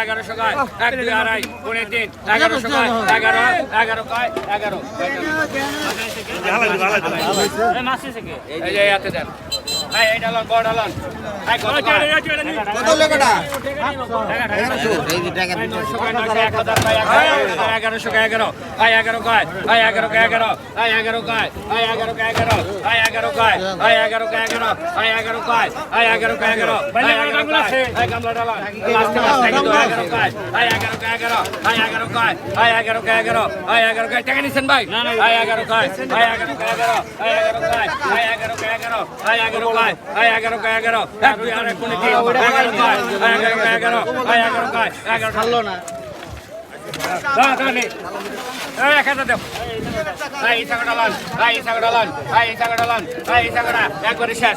এগারোশো গায় এক দুই আড়াই পনেরো তিন এগারোশো গায় এগারো এগারো গায় এগারো এই যে এতে দেন এগারোশো এগারো আই এগারো গায় আই এগারো এগারো আই এগারো গায় আই এগারো এগারো আই এগারো গায় আই এগারো এগারো আই এগারো গায় আই এগারো এগারো আই এগারো এগারো আই এগারো আই এগারো গায় আই এগারো এগারো আই এগারো টাকা ভাই এগারো গায় এগারো এগারো আই এগারো এগারো এগারো আই এগারো আই এগারো। এক দুই আড়াই পনেরো তিন। এগারো গায় আই এগারো এগারো। আই এগারো গায় এগারো ছাড়লো না। এক একবারে শেষ।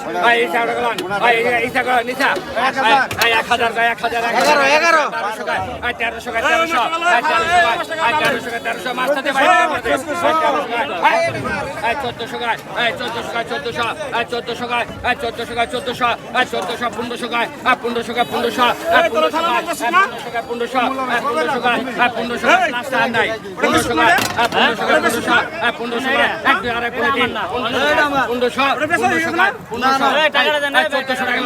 নিচা। এক হাজার। এক হাজার তেরোশো তেরোশো তেরোশো। তেরোশো গায় এই তেরোশো গায় চোদ্দশো। গায় চোদ্দশো গায় চোদ্দশো। চোদ্দশো গায় এই চোদ্দশো গায় চোদ্দশো। এই চোদ্দশো পনেরোশো গায় এই পনেরোশো গায় পনেরোশো। এই পনেরোশো গায় পনেরোশো গায় পনেরোশো। গায় এই পনেরোশো গায় আর নাই পনেরোশো গায় এই পনেরোশো গায় পনেরোশো এই পনেরোশো। গায় এক দুই আড়াই পনেরো তিন পনেরোশো। পনেরোশো পনেরোশো। গায় পনেরোশো চোদ্দশো টাকা